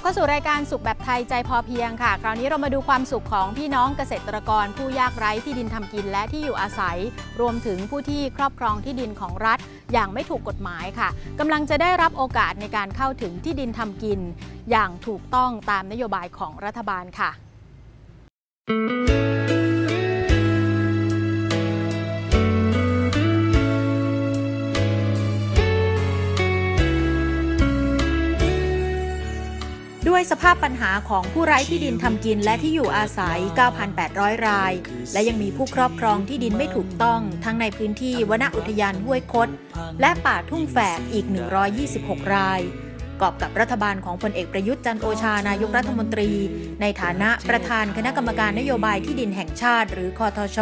บเข้าสู่รายการสุขแบบไทยใจพอเพียงค่ะ คราวนี้เรามาดูความสุขของพี่น้องเกษตรกร ผู้ยากไร้ที่ดินทำกินและที่อยู่อาศัย รวมถึงผู้ที่ครอบครองที่ดินของรัฐ อย่างไม่ถูกกฎหมายค่ะกำลังจะได้รับโอกาสในการเข้าถึงที่ดินทำกิน อย่างถูกต้องตามนโยบายของรัฐบาลค่ะ สภาพปัญหาของผู้ไร้ที่ดินทำกินและที่อยู่อาศัย 9,800 ราย และยังมีผู้ครอบครองที่ดินไม่ถูกต้องทั้งในพื้นที่วนอุทยานห้วยคด และป่าทุ่งแฝกอีก 126 รายกอบกับรัฐบาลของพลเอกประยุทธ์จันโอชานายกรัฐมนตรี ในฐานะประธานคณะกรรมการนโยบายที่ดินแห่งชาติ หรือคอทช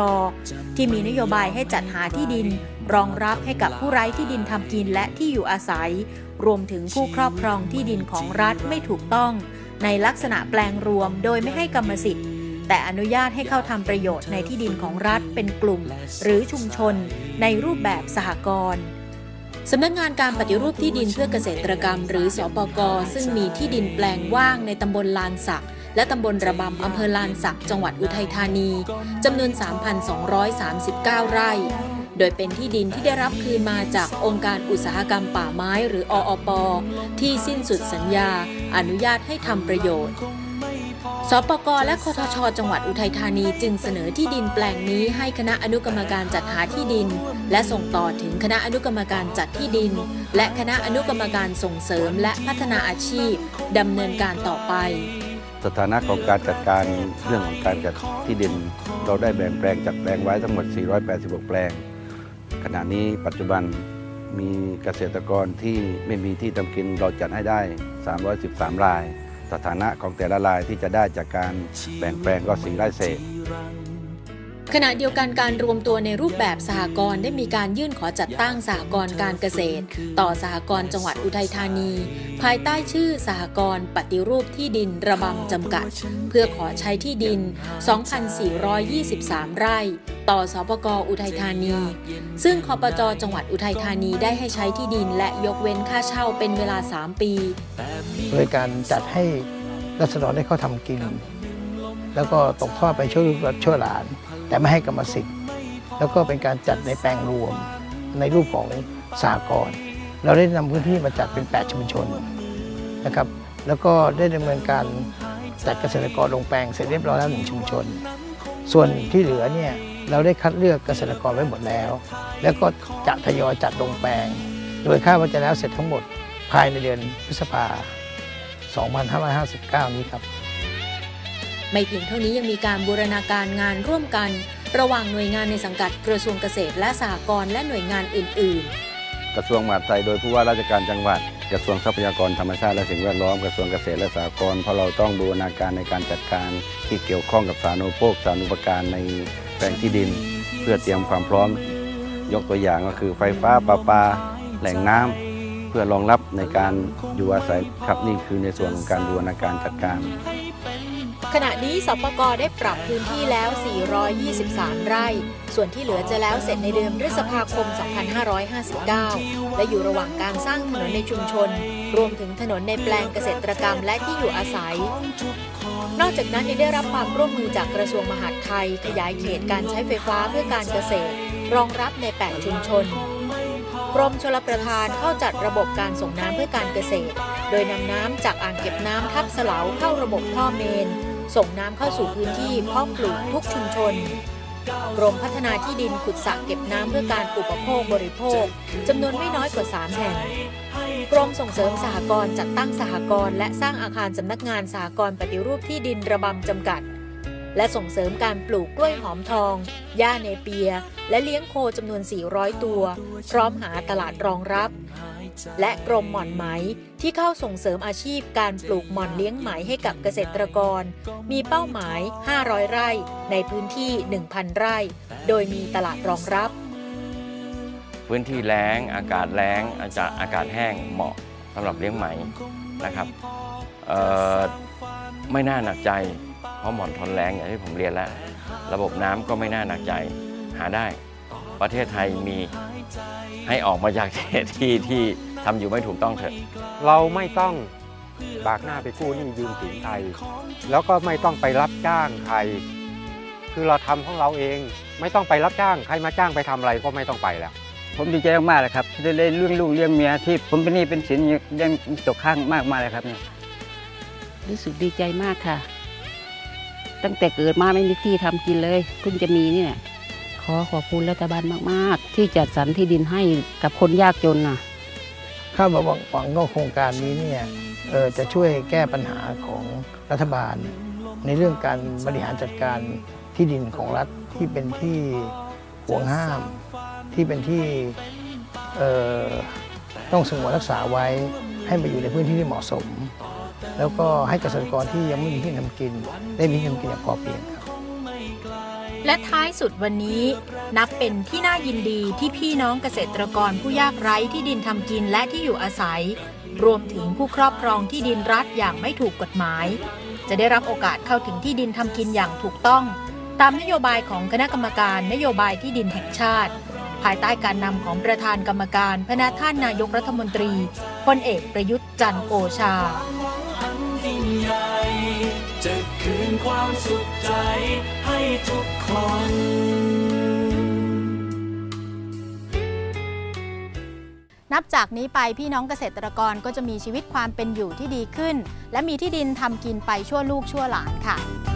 ที่มีนโยบายให้จัดหาที่ดิน รองรับให้กับผู้ไร้ที่ดินทำกินและที่อยู่อาศัย รวมถึงผู้ครอบครองที่ดินของรัฐไม่ถูกต้อง ในลักษณะแปลงรวมโดยไม่ให้กรรมสิทธิ์ แต่อนุญาตให้เข้าทำประโยชน์ในที่ดินของรัฐเป็นกลุ่ม หรือชุมชน ในรูปแบบสหกรณ์สำนักงานการปฏิรูปที่ดินเพื่อเกษตรกรรม หรือสอปกซึ่งมีที่ดินแปลงว่างในตำบลลานสักและตำบลระบำอำเภอลานสักจังหวัดอุทัยธานีจำนวน 3,239 ไร่ โดยเป็นที่ดินที่ได้รับคืนมาจากองค์การอุตสาหกรรมป่าไม้หรือออปที่สิ้นสุดสัญญา อนุญาตให้ทำประโยชน์ สปกและคทช จังหวัดอุทัยธานีจึงเสนอที่ดินแปลงนี้ให้คณะอนุกรรมการจัดหาที่ดิน และส่งต่อถึงคณะอนุกรรมการจัดที่ดิน และคณะอนุกรรมการส่งเสริมและพัฒนาอาชีพดำเนินการต่อไปสถานะของการจัดการเรื่องของการจัดที่ดิน เราได้แบ่งแปลงจัดแปลงไว้ทั้งหมด 486 แปลง ขณะนี้ปัจจุบันมีเกษตรกรที่ไม่มีที่ทำกินเราจัดให้ได้ 313 ราย สถานะของแต่ละรายที่จะได้จากการแบ่งแปลงก็4ไร่เศษ ขณะเดียวกันการรวมตัวในรูปแบบสหกรณ์ได้มีการยื่นขอจัดตั้งสหกรณ์การเกษตร ต่อสหกรณ์จังหวัดอุทัยธานี ภายใต้ชื่อสหกรณ์ปฏิรูปที่ดินระบำจำกัด เพื่อขอใช้ที่ดิน 2,423 ไร่ ต่อสปกอุทัยธานี ซึ่งคอปจจังหวัดอุทัยธานีได้ให้ใช้ที่ดินและยกเว้นค่าเช่าเป็นเวลา 3 ปี โดยการจัดให้รัษฎรได้เข้าทำกิน แล้วก็ตกทอดไปช่วยลูกช่วยหลาน แต่ไม่ให้กรรมสิทธิ์ แล้วก็เป็นการจัดในแปลงรวมในรูปของสหกรณ์เราได้นำพื้นที่มาจัดเป็น 8 ชุมชนนะครับ แล้วก็ได้ดำเนินการจัดเกษตรกรลงแปลงเสร็จเรียบร้อยแล้วหนึ่งชุมชน ส่วนที่เหลือเนี่ยเราได้คัดเลือกเกษตรกรไว้หมดแล้ว แล้วก็จะทยอยจัดลงแปลง โดยคาดว่าจะแล้วเสร็จทั้งหมดภายในเดือนพฤษภา 2559 นี้ครับ ไม่เพียงเท่านี้ยังมีการบูรณาการงานร่วมกัน ระหว่างหน่วยงานในสังกัดกระทรวงเกษตรและสหกรณ์และหน่วยงานอื่น ๆ กระทรวงมหาดไทยโดยผู้ว่าราชการจังหวัด กระทรวงทรัพยากรธรรมชาติและสิ่งแวดล้อมกระทรวงเกษตรและสหกรณ์เพราะเราต้องบูรณาการในการจัดการที่เกี่ยวข้องกับสาธารณูปโภคสาธารณูปการในแปลงที่ดิน เพื่อเตรียมความพร้อม ยกตัวอย่างก็คือไฟฟ้าประปา แหล่งน้ำเพื่อรองรับในการอยู่อาศัยครับนี่คือในส่วนของการบูรณาการจัดการ ขณะนี้สปกได้ปรับพื้นที่แล้ว 423 ไร่ ส่วนที่เหลือจะแล้วเสร็จในเดือนพฤษภาคม 2559 และอยู่ระหว่างการสร้างถนนในชุมชน รวมถึงถนนในแปลงเกษตรกรรมและที่อยู่อาศัย นอกจากนั้นยังได้รับความร่วมมือจากกระทรวงมหาดไทย ขยายเขตการใช้ไฟฟ้าเพื่อการเกษตร รองรับใน 8 ชุมชนกรมชลประทานเข้าจัดระบบการส่งน้ำเพื่อการเกษตร โดยนำน้ำจากอ่างเก็บน้ำทับสลาเข้าระบบท่อเมน ส่งน้ำเข้าสู่พื้นที่เพาะปลูกทุกชุมชน กรมพัฒนาที่ดินขุดสระเก็บน้ำเพื่อการอุปโภคบริโภคจำนวนไม่น้อยกว่า 3 แห่ง กรมส่งเสริมสหกรณ์จัดตั้งสหกรณ์และสร้างอาคารสำนักงานสหกรณ์ปฏิรูปที่ดินระบำจำกัด และส่งเสริมการปลูกกล้วยหอมทอง หญ้าเนเปีย และเลี้ยงโคจำนวน 400 ตัว พร้อมหาตลาดรองรับ และกรมหม่อนไหมที่เข้าส่งเสริมอาชีพการปลูกหม่อนเลี้ยงไหมให้กับเกษตรกร มีเป้าหมาย 500 ไร่ ในพื้นที่ 1,000 ไร่ โดยมีตลาดรองรับ พื้นที่แล้งอากาศแล้งอาจอากาศแห้งเหมาะสำหรับเลี้ยงไหมนะครับไม่น่าหนักใจ เพราะหมอนทนแรงอย่างที่ผมเรียนแล้ว ระบบน้ำก็ไม่น่าหนักใจหาได้ ประเทศไทยมี ให้ออกมาจากที่ที่ทำอยู่ไม่ถูกต้องเถอะ เราไม่ต้องบากหน้าไปกู้หนี้ยืมสินใครแล้วก็ไม่ต้องไปรับจ้างใคร คือเราทำของเราเอง ไม่ต้องไปรับจ้างใครมาจ้างไปทำอะไรก็ไม่ต้องไปแล้ว ผมดีใจมากๆเลยครับที่ได้เรื่องลูกเลี้ยงเมียที่ผมเป็นหนี้เป็นสินยังตกข้างมากมายเลยครับเนี่ยรู้สึกดีใจมากค่ะ ตั้งแต่เกิดมาไม่มีที่ทำกินเลยเพิ่งจะมีนี่แหละข อขอบคุณรัฐบาลมาก ๆ ที่จัดสรรที่ดินให้กับคนยากจนน่ะข้าบหวังหวังว่าโครงการนี้เนี่ยเออจะช่วยแก้ปัญหาของรัฐบาล ในเรื่องการบริหารจัดการที่ดินของรัฐที่เป็นที่ห่วงห้าม ที่เป็นที่เอ่อต้องสงวนรักษาไว้ให้มาอยู่ในพื้นที่ที่เหมาะสม แล้วก็ให้เกษตรกรที่ยังไม่มีที่ทำกิน ได้มีที่ทำกินอย่างพอเพียงครับ และท้ายสุดวันนี้ นับเป็นที่น่ายินดีที่พี่น้องเกษตรกรผู้ยากไร้ที่ดินทำกินและที่อยู่อาศัย รวมถึงผู้ครอบครองที่ดินรัฐอย่างไม่ถูกกฎหมาย จะได้รับโอกาสเข้าถึงที่ดินทำกินอย่างถูกต้อง ตามนโยบายของคณะกรรมการนโยบายที่ดินแห่งชาติ ภายใต้การนำของประธานกรรมการพระนาท่านนายกรัฐมนตรีพลเอกประยุทธ์จันทร์โอชาจะคืนความสุขใจให้ทุก นับจากนี้ไปพี่น้องเกษตรกรก็จะมีชีวิตความเป็นอยู่ที่ดีขึ้น และมีที่ดินทำกินไปชั่วลูกชั่วหลานค่ะ